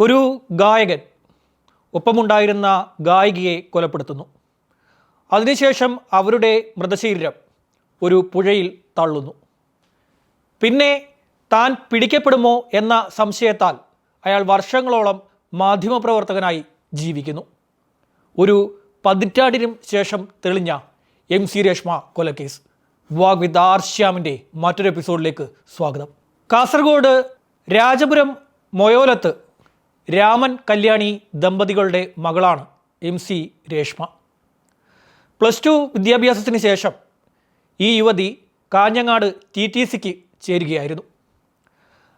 ഒരു ഗായകൻ ഒപ്പമുണ്ടായിരുന്ന ഗായികയെ കൊലപ്പെടുത്തുന്നു. അതിനുശേഷം അവരുടെ മൃതശരീരം ഒരു പുഴയിൽ തള്ളുന്നു. പിന്നെ താൻ പിടിക്കപ്പെടുമോ എന്ന സംശയത്താൽ അയാൾ വർഷങ്ങളോളം മാധ്യമപ്രവർത്തകനായി ജീവിക്കുന്നു. ഒരു പതിറ്റാണ്ടിനും ശേഷം തെളിഞ്ഞ എം സി രേഷ്മ കൊലക്കേസ്. വാഗ് വിത്ത് മറ്റൊരു എപ്പിസോഡിലേക്ക് സ്വാഗതം. കാസർഗോഡ് രാജപുരം മൊയോലത്ത് രാമൻ കല്യാണി ദമ്പതികളുടെ മകളാണ് M C Reshma. Plus two വിദ്യാഭ്യാസത്തിന് ശേഷം ഈ യുവതി കാഞ്ഞങ്ങാട് ടി ടി സിക്ക് ചേരുകയായിരുന്നു.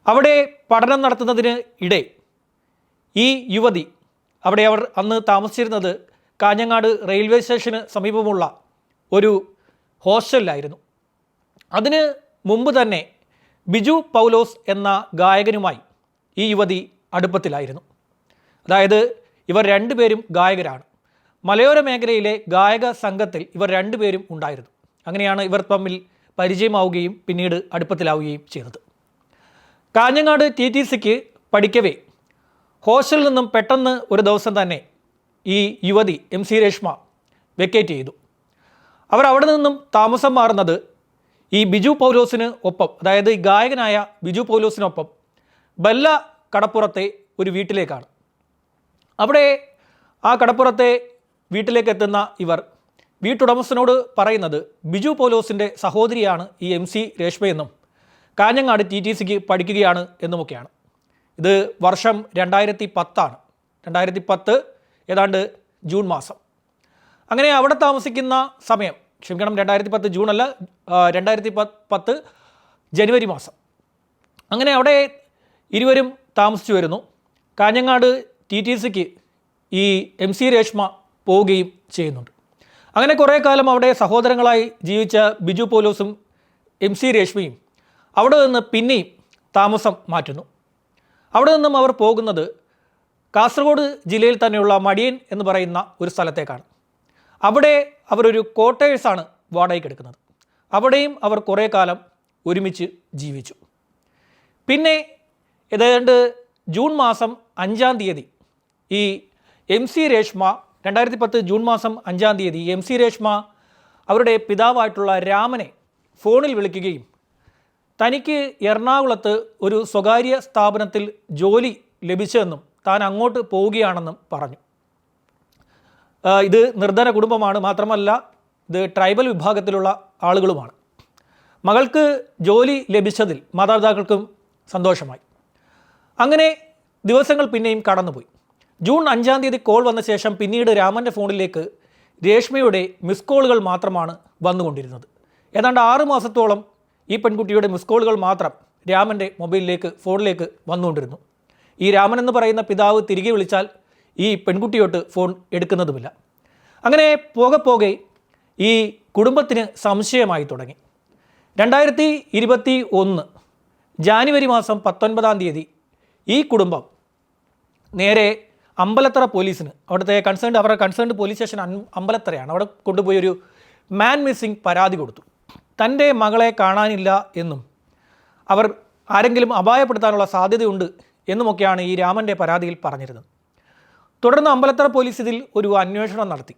അവിടെ പഠനം നടത്തുന്നതിന് ഇടെ ഈ യുവതി അവിടെ അവർ അന്ന് താമസിച്ചിരുന്നത് കാഞ്ഞങ്ങാട് റെയിൽവേ സ്റ്റേഷന് സമീപമുള്ള ഒരു ഹോസ്റ്റലിലായിരുന്നു. അതിന് മുമ്പ് തന്നെ ബിജു പൗലോസ് എന്ന ഗായകനുമായി ഈ യുവതി അടുപ്പത്തിലായിരുന്നു. അതായത് ഇവർ രണ്ടുപേരും ഗായകരാണ്. മലയോര മേഖലയിലെ ഗായക സംഘത്തിൽ ഇവർ രണ്ടുപേരും ഉണ്ടായിരുന്നു. അങ്ങനെയാണ് ഇവർ തമ്മിൽ പരിചയമാവുകയും പിന്നീട് അടുപ്പത്തിലാവുകയും ചെയ്തത്. കാഞ്ഞങ്ങാട് ടി ടി സിക്ക് പഠിക്കവേ ഹോസ്റ്റലിൽ നിന്നും പെട്ടെന്ന് ഒരു ദിവസം തന്നെ ഈ യുവതി എം സി രേഷ്മ വെക്കേറ്റ് ചെയ്തു. അവർ അവിടെ നിന്നും താമസം മാറുന്നത് ഈ ബിജു പൗലോസിന് ഒപ്പം അതായത് ഈ ഗായകനായ ബിജു പൗലോസിനൊപ്പം ബല്ല കടപ്പുറത്തെ ഒരു വീട്ടിലേക്കാണ്. അവിടെ ആ കടപ്പുറത്തെ വീട്ടിലേക്ക് എത്തുന്ന ഇവർ വീട്ടുടമസ്ഥനോട് പറയുന്നത് ബിജു പോലോസിന്റെ സഹോദരിയാണ് ഈ എം സി രേഷ്മയെന്നും കാഞ്ഞങ്ങാട് ടി ടി സിക്ക് പഠിക്കുകയാണ് എന്നുമൊക്കെയാണ്. ഇത് വർഷം രണ്ടായിരത്തി പത്താണ് രണ്ടായിരത്തി പത്ത് ഏതാണ്ട് ജൂൺ മാസം. അങ്ങനെ അവിടെ താമസിക്കുന്ന സമയം ക്ഷമിക്കണം രണ്ടായിരത്തി പത്ത് ജൂൺ അല്ല രണ്ടായിരത്തി പത്ത് ജനുവരി മാസം. അങ്ങനെ അവിടെ ഇരുവരും താമസിച്ചു വരുന്നു. കാഞ്ഞങ്ങാട് ടി ടി സിക്ക് ഈ എം സി രേഷ്മ പോവുകയും ചെയ്യുന്നുണ്ട്. അങ്ങനെ കുറേ കാലം അവിടെ സഹോദരങ്ങളായി ജീവിച്ച ബിജു പോലൂസും എം സി രേഷ്മയും അവിടെ നിന്ന് പിന്നെയും താമസം മാറ്റുന്നു. അവിടെ നിന്നും അവർ പോകുന്നത് കാസർഗോഡ് ജില്ലയിൽ തന്നെയുള്ള മടിയൻ എന്ന് പറയുന്ന ഒരു സ്ഥലത്തേക്കാണ്. അവിടെ അവരൊരു ക്വാർട്ടേഴ്സാണ് വാടകയ്ക്ക് എടുക്കുന്നത്. അവിടെയും അവർ കുറേ കാലം ഒരുമിച്ച് ജീവിച്ചു. പിന്നെ ഏതാണ്ട് ജൂൺ മാസം അഞ്ചാം തീയതി ഈ എം സി രേഷ്മ രണ്ടായിരത്തി പത്ത് ജൂൺ മാസം അഞ്ചാം തീയതി എം സി രേഷ്മ അവരുടെ പിതാവായിട്ടുള്ള രാമനെ ഫോണിൽ വിളിക്കുകയും തനിക്ക് എറണാകുളത്ത് ഒരു സ്വകാര്യ സ്ഥാപനത്തിൽ ജോലി ലഭിച്ചതെന്നും താൻ അങ്ങോട്ട് പോവുകയാണെന്നും പറഞ്ഞു. ഇത് നിർധന കുടുംബമാണ് മാത്രമല്ല ഇത് ട്രൈബൽ വിഭാഗത്തിലുള്ള ആളുകളുമാണ്. മകൾക്ക് ജോലി ലഭിച്ചതിൽ മാതാപിതാക്കൾക്കും സന്തോഷമായി. അങ്ങനെ ദിവസങ്ങൾ പിന്നെയും കടന്നുപോയി. ജൂൺ അഞ്ചാം തീയതി കോൾ വന്ന ശേഷം പിന്നീട് രാമന്റെ ഫോണിലേക്ക് രേഷ്മയുടെ മിസ് കോളുകൾ മാത്രമാണ് വന്നുകൊണ്ടിരുന്നത്. ഏതാണ്ട് ആറ് മാസത്തോളം ഈ പെൺകുട്ടിയുടെ മിസ് കോളുകൾ മാത്രം രാമന്റെ മൊബൈലിലേക്ക് ഫോണിലേക്ക് വന്നുകൊണ്ടിരുന്നു. ഈ രാമൻ എന്ന് പറയുന്ന പിതാവ് തിരികെ വിളിച്ചാൽ ഈ പെൺകുട്ടിയോട്ട് ഫോൺ എടുക്കുന്നതുമില്ല. അങ്ങനെ പോകെ പോകെ ഈ കുടുംബത്തിന് സംശയമായി തുടങ്ങി. രണ്ടായിരത്തി ഇരുപത്തി ഒന്ന് ജാനുവരി മാസം പത്തൊൻപതാം തീയതി ഈ കുടുംബം നേരെ അമ്പലത്തറ പോലീസിന് അവിടുത്തെ കൺസേൺഡ് അവരുടെ കൺസേൺഡ് പോലീസ് സ്റ്റേഷൻ അമ്പലത്തറയാണ്. അവിടെ കൊണ്ടുപോയി ഒരു മാൻ മിസ്സിംഗ് പരാതി കൊടുത്തു. തന്റെ മകളെ കാണാനില്ല എന്നും അവർ ആരെങ്കിലും അപായപ്പെടുത്താനുള്ള സാധ്യതയുണ്ട് എന്നുമൊക്കെയാണ് ഈ രാമന്റെ പരാതിയിൽ പറഞ്ഞിരുന്നത്. തുടർന്ന് അമ്പലത്തറ പോലീസ് ഇതിൽ ഒരു അന്വേഷണം നടത്തി.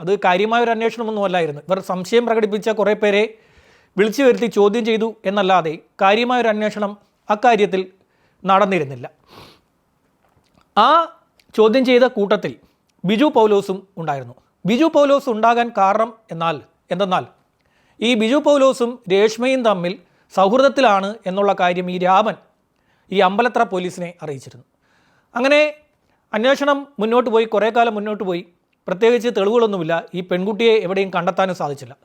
അത് കാര്യമായ ഒരു അന്വേഷണമൊന്നുമല്ലായിരുന്നു. ഇവർ സംശയം പ്രകടിപ്പിച്ച കുറേ പേരെ വിളിച്ചു വരുത്തി ചോദ്യം ചെയ്തു എന്നല്ലാതെ കാര്യമായ ഒരു അന്വേഷണം അക്കാര്യത്തിൽ നടന്നിരുന്നില്ല. ആ ചോദ്യം ചെയ്ത കൂട്ടത്തിൽ ബിജു പൗലോസും ഉണ്ടായിരുന്നു. ബിജു പൗലോസ് ഉണ്ടാകാൻ കാരണം എന്നാൽ എന്തെന്നാൽ ഈ ബിജു പൗലോസും രേഷ്മയും തമ്മിൽ സൗഹൃദത്തിലാണ് എന്നുള്ള കാര്യം ഈ രാമൻ ഈ അമ്പലത്ര പോലീസിനെ അറിയിച്ചിരുന്നു. അങ്ങനെ അന്വേഷണം മുന്നോട്ട് പോയി കുറേ കാലം മുന്നോട്ട് പോയി. പ്രത്യേകിച്ച് തെളിവുകളൊന്നുമില്ല. ഈ പെൺകുട്ടിയെ എവിടെയും കണ്ടെത്താനും സാധിച്ചില്ല.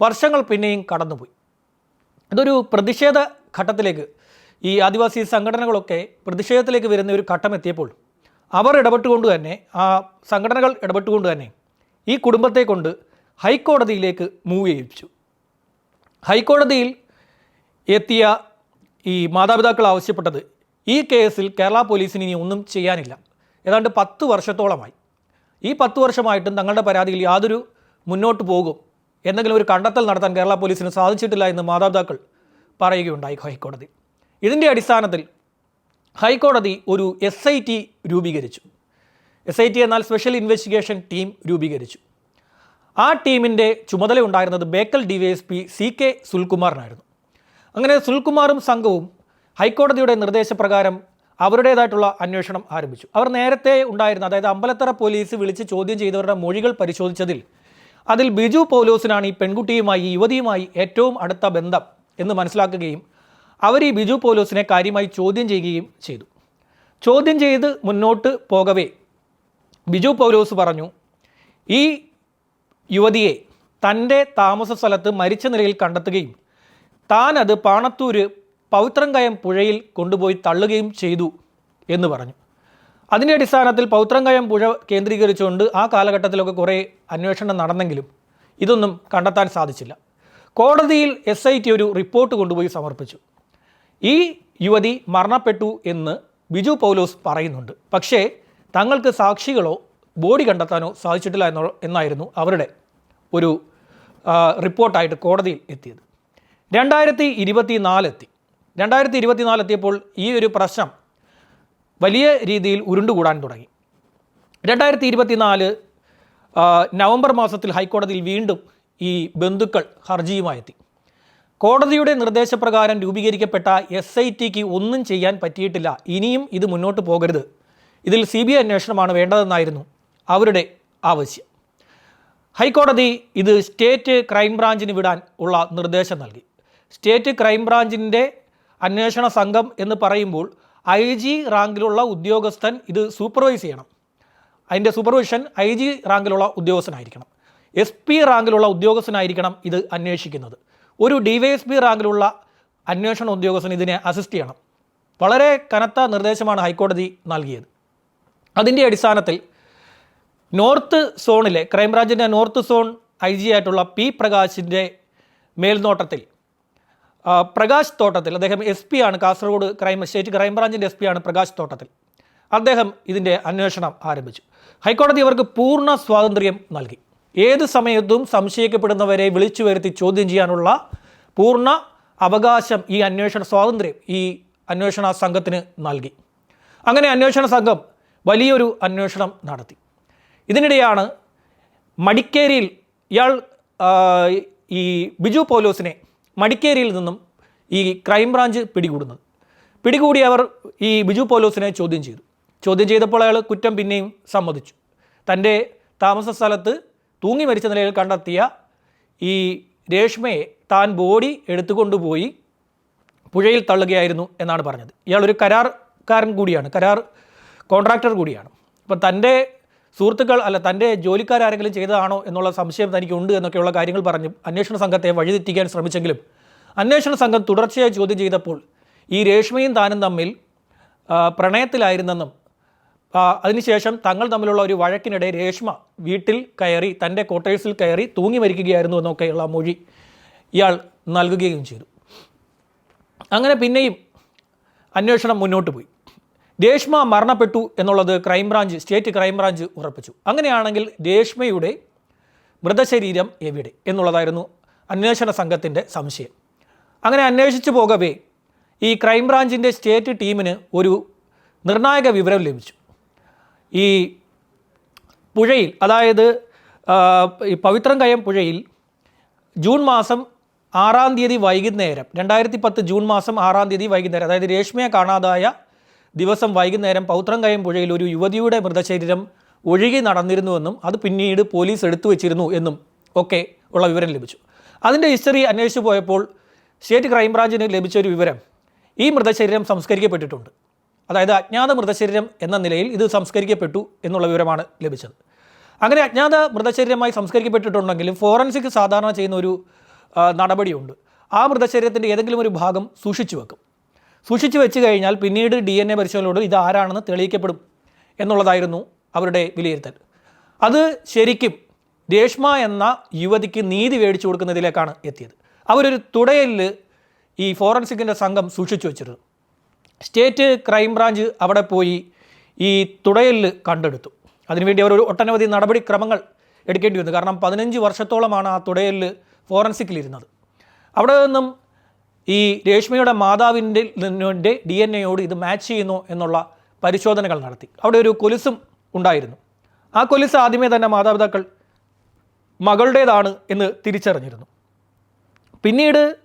വർഷങ്ങൾ പിന്നെയും കടന്നുപോയി. ഇതൊരു പ്രതിഷേധ ഘട്ടത്തിലേക്ക് ഈ ആദിവാസി സംഘടനകളൊക്കെ പ്രതിഷേധത്തിലേക്ക് വരുന്ന ഒരു ഘട്ടം എത്തിയപ്പോൾ അവർ ഇടപെട്ടുകൊണ്ട് തന്നെ ആ സംഘടനകൾ ഇടപെട്ടുകൊണ്ട് തന്നെ ഈ കുടുംബത്തെ കൊണ്ട് ഹൈക്കോടതിയിലേക്ക് മൂവ് ചെയ്യിച്ചു ഹൈക്കോടതിയിൽ എത്തിയ ഈ മാതാപിതാക്കൾ ആവശ്യപ്പെട്ടത് ഈ കേസിൽ കേരള പോലീസിന് ഇനി ഒന്നും ചെയ്യാനില്ല. ഏതാണ്ട് പത്ത് വർഷത്തോളമായി. ഈ പത്ത് വർഷമായിട്ടും തങ്ങളുടെ പരാതിയിൽ യാതൊരു മുന്നോട്ട് പോകും എന്തെങ്കിലും ഒരു കണ്ടെത്തൽ നടത്താൻ കേരള പോലീസിന് സാധിച്ചിട്ടില്ല എന്ന് മാതാപിതാക്കൾ പറയുകയുണ്ടായി ഹൈക്കോടതി. ഇതിന്റെ അടിസ്ഥാനത്തിൽ ഹൈക്കോടതി ഒരു എസ് ഐ ടി രൂപീകരിച്ചു. എസ് ഐ ടി എന്നാൽ സ്പെഷ്യൽ ഇൻവെസ്റ്റിഗേഷൻ ടീം രൂപീകരിച്ചു. ആ ടീമിന്റെ ചുമതല ഉണ്ടായിരുന്നത് Bekal D Y S P C K സുൽകുമാറിനായിരുന്നു. അങ്ങനെ സുൽകുമാറും സംഘവും ഹൈക്കോടതിയുടെ നിർദ്ദേശപ്രകാരം അവരുടേതായിട്ടുള്ള അന്വേഷണം ആരംഭിച്ചു. അവർ നേരത്തെ ഉണ്ടായിരുന്ന അതായത് അമ്പലത്തറ പോലീസ് വിളിച്ച് ചോദ്യം ചെയ്തവരുടെ മൊഴികൾ പരിശോധിച്ചതിൽ അതിൽ ബിജു പൗലോസിനാണ് ഈ പെൺകുട്ടിയുമായി യുവതിയുമായി ഏറ്റവും അടുത്ത ബന്ധം എന്ന് മനസ്സിലാക്കുകയും അവർ ഈ ബിജു പൗലോസിനെ കാര്യമായി ചോദ്യം ചെയ്യുകയും ചെയ്തു. ചോദ്യം ചെയ്ത് മുന്നോട്ട് പോകവേ ബിജു പൗലോസ് പറഞ്ഞു ഈ യുവതിയെ തന്റെ താമസ സ്ഥലത്ത് മരിച്ച നിലയിൽ കണ്ടെത്തുകയും താൻ അത് പാണത്തൂര് പൗത്രങ്കയം പുഴയിൽ കൊണ്ടുപോയി തള്ളുകയും ചെയ്തു എന്ന് പറഞ്ഞു. അതിന്റെ അടിസ്ഥാനത്തിൽ പൗത്രങ്കയം പുഴ കേന്ദ്രീകരിച്ചുകൊണ്ട് ആ കാലഘട്ടത്തിലൊക്കെ കുറേ അന്വേഷണം നടന്നെങ്കിലും ഇതൊന്നും കണ്ടെത്താൻ സാധിച്ചില്ല. കോടതിയിൽ എസ് ഒരു റിപ്പോർട്ട് കൊണ്ടുപോയി സമർപ്പിച്ചു. ഈ യുവതി മരണപ്പെട്ടു എന്ന് ബിജു പൗലോസ് പറയുന്നുണ്ട്. പക്ഷേ തങ്ങൾക്ക് സാക്ഷികളോ ബോഡി കണ്ടെത്താനോ സാധിച്ചിട്ടില്ല എന്നോ എന്നായിരുന്നു അവരുടെ ഒരു റിപ്പോർട്ടായിട്ട് കോടതിയിൽ എത്തിയത്. രണ്ടായിരത്തി ഇരുപത്തി നാലെത്തി രണ്ടായിരത്തി ഇരുപത്തി നാലെത്തിയപ്പോൾ ഈ ഒരു പ്രശ്നം വലിയ രീതിയിൽ ഉരുണ്ടുകൂടാൻ തുടങ്ങി. രണ്ടായിരത്തി ഇരുപത്തിനാല് നവംബർ മാസത്തിൽ ഹൈക്കോടതിയിൽ വീണ്ടും ഈ ബന്ധുക്കൾ ഹർജിയുമായി എത്തി. കോടതിയുടെ നിർദ്ദേശപ്രകാരം രൂപീകരിക്കപ്പെട്ട എസ് ഐ ടിക്ക് ഒന്നും ചെയ്യാൻ പറ്റിയിട്ടില്ല. ഇനിയും ഇത് മുന്നോട്ട് പോകരുത്. ഇതിൽ സി ബി ഐ അന്വേഷണമാണ് വേണ്ടതെന്നായിരുന്നു അവരുടെ ആവശ്യം. ഹൈക്കോടതി ഇത് സ്റ്റേറ്റ് ക്രൈംബ്രാഞ്ചിന് വിടാൻ ഉള്ള നിർദ്ദേശം നൽകി. സ്റ്റേറ്റ് ക്രൈംബ്രാഞ്ചിന്റെ അന്വേഷണ സംഘം എന്ന് പറയുമ്പോൾ ഐ ജി റാങ്കിലുള്ള ഉദ്യോഗസ്ഥൻ ഇത് സൂപ്പർവൈസ് ചെയ്യണം. അതിന്റെ സൂപ്പർവിഷൻ ഐ ജി റാങ്കിലുള്ള ഉദ്യോഗസ്ഥനായിരിക്കണം. എസ് പി റാങ്കിലുള്ള ഉദ്യോഗസ്ഥനായിരിക്കണം ഇത് അന്വേഷിക്കുന്നത്. ഒരു ഡി വൈ എസ് പി റാങ്കിലുള്ള അന്വേഷണ ഉദ്യോഗസ്ഥൻ ഇതിനെ അസിസ്റ്റ് ചെയ്യണം. വളരെ കനത്ത നിർദ്ദേശമാണ് ഹൈക്കോടതി നൽകിയത്. അതിന്റെ അടിസ്ഥാനത്തിൽ നോർത്ത് സോണിലെ ക്രൈംബ്രാഞ്ചിന്റെ നോർത്ത് സോൺ ഐ ജി ആയിട്ടുള്ള പി പ്രകാശിന്റെ മേൽനോട്ടത്തിൽ പ്രകാശ് തോട്ടത്തിൽ അദ്ദേഹം എസ് പി ആണ് കാസർഗോഡ് ക്രൈം സ്റ്റേറ്റ് ക്രൈംബ്രാഞ്ചിന്റെ എസ് പി ആണ് പ്രകാശ് തോട്ടത്തിൽ. അദ്ദേഹം ഇതിന്റെ അന്വേഷണം ആരംഭിച്ചു. ഹൈക്കോടതി അവർക്ക് പൂർണ സ്വാതന്ത്ര്യം നൽകി. ഏത് സമയത്തും സംശയിക്കപ്പെടുന്നവരെ വിളിച്ചു വരുത്തി ചോദ്യം ചെയ്യാനുള്ള പൂർണ അവകാശം ഈ അന്വേഷണ സ്വാതന്ത്ര്യം ഈ അന്വേഷണ സംഘത്തിന് നൽകി. അങ്ങനെ അന്വേഷണ സംഘം വലിയൊരു അന്വേഷണം നടത്തി. ഇതിനിടെയാണ് മടിക്കേരിയിൽ ഇയാൾ ഈ ബിജു പോലോസിനെ മടിക്കേരിയിൽ നിന്നും ഈ ക്രൈംബ്രാഞ്ച് പിടികൂടുന്നത്. പിടികൂടി അവർ ഈ ബിജു പോലോസിനെ ചോദ്യം ചെയ്തു. ചോദ്യം ചെയ്തപ്പോൾ അയാൾ കുറ്റം പിന്നെയും സമ്മതിച്ചു. തന്റെ താമസ സ്ഥലത്ത് തൂങ്ങി മരിച്ച നിലയിൽ കണ്ടെത്തിയ ഈ രേഷ്മയെ താൻ ബോഡി എടുത്തുകൊണ്ടുപോയി പുഴയിൽ തള്ളുകയായിരുന്നു എന്നാണ് പറഞ്ഞത്. ഇയാളൊരു കരാർക്കാരൻ കൂടിയാണ് കരാർ കോൺട്രാക്ടർ കൂടിയാണ്. അപ്പം തന്റെ സുഹൃത്തുക്കൾ അല്ല തന്റെ ജോലിക്കാരെങ്കിലും ചെയ്തതാണോ എന്നുള്ള സംശയം തനിക്കുണ്ട് എന്നൊക്കെയുള്ള കാര്യങ്ങൾ പറഞ്ഞു അന്വേഷണ സംഘത്തെ വഴിതെറ്റിക്കാൻ ശ്രമിച്ചെങ്കിലും അന്വേഷണ സംഘം തുടർച്ചയായി ചോദ്യം ചെയ്തപ്പോൾ ഈ രേഷ്മയും താനും തമ്മിൽ പ്രണയത്തിലായിരുന്നെന്നും അതിനുശേഷം തങ്ങൾ തമ്മിലുള്ള ഒരു വഴക്കിനിടെ രേഷ്മ വീട്ടിൽ കയറി തന്റെ ക്വാർട്ടേഴ്സിൽ കയറി തൂങ്ങി മരിക്കുകയായിരുന്നു എന്നൊക്കെയുള്ള മൊഴി ഇയാൾ നൽകുകയും ചെയ്തു. അങ്ങനെ പിന്നെയും അന്വേഷണം മുന്നോട്ട് പോയി. രേഷ്മ മരണപ്പെട്ടു എന്നുള്ളത് ക്രൈംബ്രാഞ്ച് സ്റ്റേറ്റ് ക്രൈംബ്രാഞ്ച് ഉറപ്പിച്ചു. അങ്ങനെയാണെങ്കിൽ രേഷ്മയുടെ മൃതശരീരം എവിടെ എന്നുള്ളതായിരുന്നു അന്വേഷണ സംഘത്തിന്റെ സംശയം. അങ്ങനെ അന്വേഷിച്ചു പോകവേ ഈ ക്രൈംബ്രാഞ്ചിന്റെ സ്റ്റേറ്റ് ടീമിന് ഒരു നിർണായക വിവരം ലഭിച്ചു. ഈ പുഴയിൽ അതായത് ഈ പവിത്രം കയം പുഴയിൽ ജൂൺ മാസം ആറാം തീയതി വൈകുന്നേരം രണ്ടായിരത്തി പത്ത് ജൂൺ മാസം ആറാം തീയതി വൈകുന്നേരം അതായത് രേഷ്മയെ കാണാതായ ദിവസം വൈകുന്നേരം പൗത്രം കയം പുഴയിൽ ഒരു യുവതിയുടെ മൃതശരീരം ഒഴുകി നടന്നിരുന്നുവെന്നും അത് പിന്നീട് പോലീസ് എടുത്തു വച്ചിരുന്നു എന്നും ഒക്കെ ഉള്ള വിവരം ലഭിച്ചു. അതിന്റെ ഹിസ്റ്ററി അന്വേഷിച്ചു പോയപ്പോൾ സ്റ്റേറ്റ് ക്രൈംബ്രാഞ്ചിന് ലഭിച്ച ഒരു വിവരം ഈ മൃതശരീരം സംസ്കരിക്കപ്പെട്ടിട്ടുണ്ട്. അതായത് അജ്ഞാത മൃതശരീരം എന്ന നിലയിൽ ഇത് സംസ്കരിക്കപ്പെട്ടു എന്നുള്ള വിവരമാണ് ലഭിച്ചത്. അങ്ങനെ അജ്ഞാത മൃതശരീരമായി സംസ്കരിക്കപ്പെട്ടിട്ടുണ്ടെങ്കിലും ഫോറൻസിക് സാധാരണ ചെയ്യുന്ന ഒരു നടപടിയുണ്ട്. ആ മൃതശരീരത്തിന്റെ ഏതെങ്കിലും ഒരു ഭാഗം സൂക്ഷിച്ചു വെക്കും. സൂക്ഷിച്ചു വെച്ച് കഴിഞ്ഞാൽ പിന്നീട് ഡി എൻ എ പരിശോധനയോട് ഇത് ആരാണെന്ന് തെളിയിക്കപ്പെടും എന്നുള്ളതായിരുന്നു അവരുടെ വിലയിരുത്തൽ. അത് ശരിക്കും രേഷ്മ എന്ന യുവതിക്ക് നീതി മേടിച്ചു കൊടുക്കുന്നതിലേക്കാണ് എത്തിയത്. അവരൊരു തുടയലിൽ ഈ ഫോറൻസിക്കിന്റെ സംഘം സൂക്ഷിച്ചു വെച്ചിരുന്നു. സ്റ്റേറ്റ് ക്രൈംബ്രാഞ്ച് അവിടെ പോയി ഈ തുടയലിൽ കണ്ടെടുത്തു. അതിനുവേണ്ടി അവർ ഒരു ഒട്ടനവധി നടപടിക്രമങ്ങൾ എടുക്കേണ്ടി വന്നു. കാരണം പതിനഞ്ച് വർഷത്തോളമാണ് ആ തുടയലിൽ ഫോറൻസിക്കിലിരുന്നത്. അവിടെ നിന്നും ഈ രേഷ്മയുടെ മാതാവിന്റെ നിന്നിന്റെ ഡി എൻ എയോട് ഇത് മാച്ച് ചെയ്യുന്നു എന്നുള്ള പരിശോധനകൾ നടത്തി. അവിടെ ഒരു കൊലുസും ഉണ്ടായിരുന്നു. ആ കൊലുസ് ആദ്യമേ തന്നെ മാതാപിതാക്കൾ മകളുടേതാണ് എന്ന് തിരിച്ചറിഞ്ഞിരുന്നു. പിന്നീട്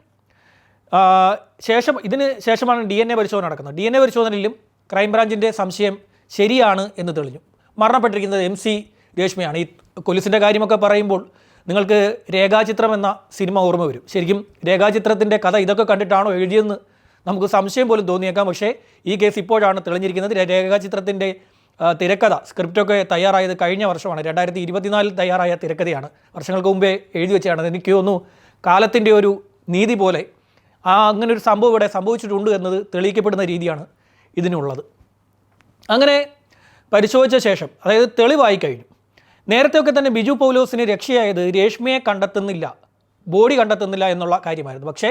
ശേഷം ഇതിന് ശേഷമാണ് ഡി എൻ എ പരിശോധന നടക്കുന്നത്. ഡി എൻ എ പരിശോധനയിലും ക്രൈംബ്രാഞ്ചിന്റെ സംശയം ശരിയാണ് എന്ന് തെളിഞ്ഞു. മരണപ്പെട്ടിരിക്കുന്നത് എം സി രേഷ്മയാണ്. ഈ കൊലുസിന്റെ കാര്യമൊക്കെ പറയുമ്പോൾ നിങ്ങൾക്ക് രേഖാചിത്രം എന്ന സിനിമ ഓർമ്മ വരും. ശരിക്കും രേഖാചിത്രത്തിന്റെ കഥ ഇതൊക്കെ കണ്ടിട്ടാണോ എഴുതിയെന്ന് നമുക്ക് സംശയം പോലും തോന്നിയേക്കാം. പക്ഷേ ഈ കേസ് ഇപ്പോഴാണ് തെളിഞ്ഞിരിക്കുന്നത്. രേഖാചിത്രത്തിന്റെ തിരക്കഥ സ്ക്രിപ്റ്റൊക്കെ തയ്യാറായത് കഴിഞ്ഞ വർഷമാണ്. രണ്ടായിരത്തി ഇരുപത്തിനാലിൽ തയ്യാറായ തിരക്കഥയാണ്. വർഷങ്ങൾക്ക് മുമ്പേ എഴുതി വെച്ചാണ് എനിക്ക് തോന്നുന്നു കാലത്തിന്റെ ഒരു നീതി പോലെ ആ അങ്ങനെ ഒരു സംഭവം ഇവിടെ സംഭവിച്ചിട്ടുണ്ട് എന്നത് തെളിയിക്കപ്പെടുന്ന രീതിയാണ് ഇതിനുള്ളത്. അങ്ങനെ പരിശോധിച്ച ശേഷം അതായത് തെളിവായി കഴിഞ്ഞു. നേരത്തെയൊക്കെ തന്നെ ബിജു പൗലോസിന് രക്ഷയായത് രേഷ്മയെ കണ്ടെത്തുന്നില്ല ബോഡി കണ്ടെത്തുന്നില്ല എന്നുള്ള കാര്യമായിരുന്നു. പക്ഷേ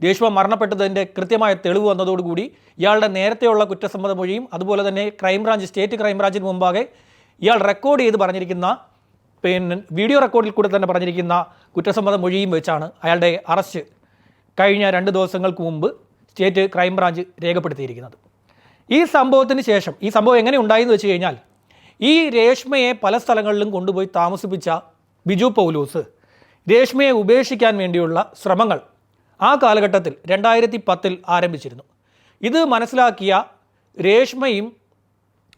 രേഷ്മ മരണപ്പെട്ടതിന്റെ കൃത്യമായ തെളിവ് വന്നതോടുകൂടി ഇയാളുടെ നേരത്തെയുള്ള കുറ്റസമ്മത മൊഴിയും അതുപോലെ തന്നെ ക്രൈംബ്രാഞ്ച് സ്റ്റേറ്റ് ക്രൈംബ്രാഞ്ചിന് മുമ്പാകെ ഇയാൾ റെക്കോർഡ് ചെയ്ത് പറഞ്ഞിരിക്കുന്ന പിന്നെ വീഡിയോ റെക്കോർഡിൽ കൂടെ തന്നെ പറഞ്ഞിരിക്കുന്ന കുറ്റസമ്മത മൊഴിയും വെച്ചാണ് അയാളുടെ അറസ്റ്റ് കഴിഞ്ഞ രണ്ട് ദിവസങ്ങൾക്ക് മുമ്പ് സ്റ്റേറ്റ് ക്രൈംബ്രാഞ്ച് രേഖപ്പെടുത്തിയിരിക്കുന്നത്. ഈ സംഭവത്തിന് ശേഷം ഈ സംഭവം എങ്ങനെ ഉണ്ടായെന്ന് വെച്ച് കഴിഞ്ഞാൽ ഈ രേഷ്മയെ പല സ്ഥലങ്ങളിലും കൊണ്ടുപോയി താമസിപ്പിച്ച ബിജു പൗലൂസ് രേഷ്മയെ ഉപേക്ഷിക്കാൻ വേണ്ടിയുള്ള ശ്രമങ്ങൾ ആ കാലഘട്ടത്തിൽ രണ്ടായിരത്തി പത്തിൽ ആരംഭിച്ചിരുന്നു. ഇത് മനസ്സിലാക്കിയ രേഷ്മയും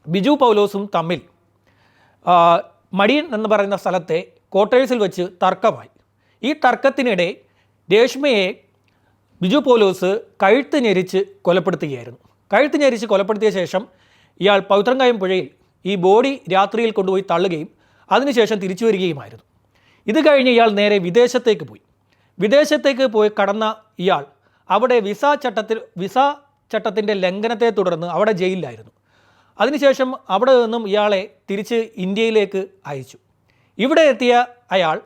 ബിജു പൗലോസും തമ്മിൽ മടിയൻ എന്ന് പറയുന്ന സ്ഥലത്തെ ക്വാർട്ടേഴ്സിൽ വെച്ച് തർക്കമായി. ഈ തർക്കത്തിനിടെ രേഷ്മയെ ബിജു പോലോസ് കഴുത്ത് ഞെരിച്ച് കൊലപ്പെടുത്തുകയായിരുന്നു. കഴുത്ത് ഞെരിച്ച് കൊലപ്പെടുത്തിയ ശേഷം ഇയാൾ പൗത്രങ്കായം പുഴയിൽ ഈ ബോഡി രാത്രിയിൽ കൊണ്ടുപോയി തള്ളുകയും അതിനുശേഷം തിരിച്ചു വരികയുമായിരുന്നു. ഇത് കഴിഞ്ഞ് ഇയാൾ നേരെ വിദേശത്തേക്ക് പോയി. വിദേശത്തേക്ക് പോയി കടന്ന ഇയാൾ അവിടെ വിസ ചട്ടത്തിൽ വിസ ചട്ടത്തിന്റെ ലംഘനത്തെ തുടർന്ന് അവിടെ ജയിലിലായിരുന്നു. അതിനുശേഷം അവിടെ നിന്നും ഇയാളെ തിരിച്ച് ഇന്ത്യയിലേക്ക് അയച്ചു. ഇവിടെ എത്തിയ അയാൾ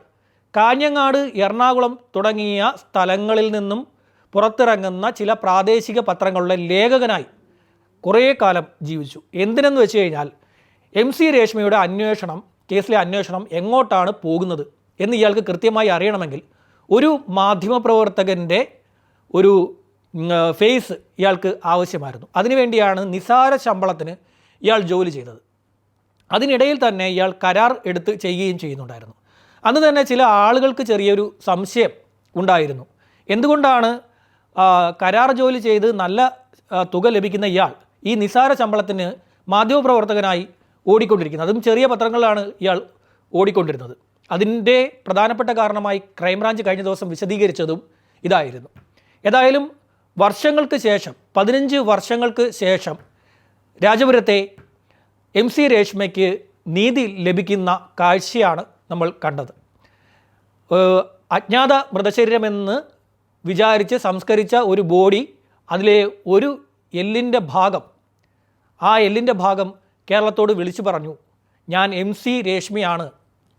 കാഞ്ഞങ്ങാട് എറണാകുളം തുടങ്ങിയ സ്ഥലങ്ങളിൽ നിന്നും പുറത്തിറങ്ങുന്ന ചില പ്രാദേശിക പത്രങ്ങളുടെ ലേഖകനായി കുറേ കാലം ജീവിച്ചു. എന്തിനെന്ന് വെച്ച് കഴിഞ്ഞാൽ എം സി രേഷ്മയുടെ അന്വേഷണം കേസിലെ അന്വേഷണം എങ്ങോട്ടാണ് പോകുന്നത് എന്ന് ഇയാൾക്ക് കൃത്യമായി അറിയണമെങ്കിൽ ഒരു മാധ്യമപ്രവർത്തകന്റെ ഒരു ഫേസ് ഇയാൾക്ക് ആവശ്യമായിരുന്നു. അതിനുവേണ്ടിയാണ് നിസാര ശമ്പളത്തിന് ഇയാൾ ജോലി ചെയ്തത്. അതിനിടയിൽ തന്നെ ഇയാൾ കരാർ എടുത്ത് ചെയ്യുകയും ചെയ്യുന്നുണ്ടായിരുന്നു. അന്ന് തന്നെ ചില ആളുകൾക്ക് ചെറിയൊരു സംശയം ഉണ്ടായിരുന്നു. എന്തുകൊണ്ടാണ് കരാർ ജോലി ചെയ്ത് നല്ല തുക ലഭിക്കുന്ന ഇയാൾ ഈ നിസാര ശമ്പളത്തിന് മാധ്യമപ്രവർത്തകനായി ഓടിക്കൊണ്ടിരിക്കുന്നത് അതും ചെറിയ പത്രങ്ങളിലാണ് ഇയാൾ ഓടിക്കൊണ്ടിരുന്നത്. അതിന്റെ പ്രധാനപ്പെട്ട കാരണമായി ക്രൈംബ്രാഞ്ച് കഴിഞ്ഞ ദിവസം വിശദീകരിച്ചതും ഇതായിരുന്നു. ഏതായാലും വർഷങ്ങൾക്ക് ശേഷം പതിനഞ്ച് വർഷങ്ങൾക്ക് ശേഷം രാജപുരത്തെ എം സി രേഷ്മയ്ക്ക് നീതി ലഭിക്കുന്ന കാഴ്ചയാണ് നമ്മൾ കണ്ടത്. അജ്ഞാത മൃതശരീരമെന്ന് വിചാരിച്ച് സംസ്കരിച്ച ഒരു ബോഡി അതിലെ ഒരു എല്ലിന്റെ ഭാഗം ആ എല്ലിന്റെ ഭാഗം കേരളത്തോട് വിളിച്ചു പറഞ്ഞു ഞാൻ എം സി രേഷ്മിയാണ്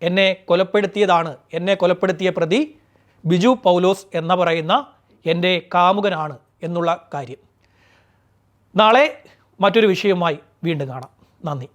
എന്നെ കൊലപ്പെടുത്തിയതാണ് എന്നെ കൊലപ്പെടുത്തിയ പ്രതി ബിജു പൗലോസ് എന്ന പറയുന്ന എന്റെ കാമുകനാണ് എന്നുള്ള കാര്യം. നാളെ മറ്റൊരു വിഷയവുമായി വീണ്ടും കാണാം. നന്ദി.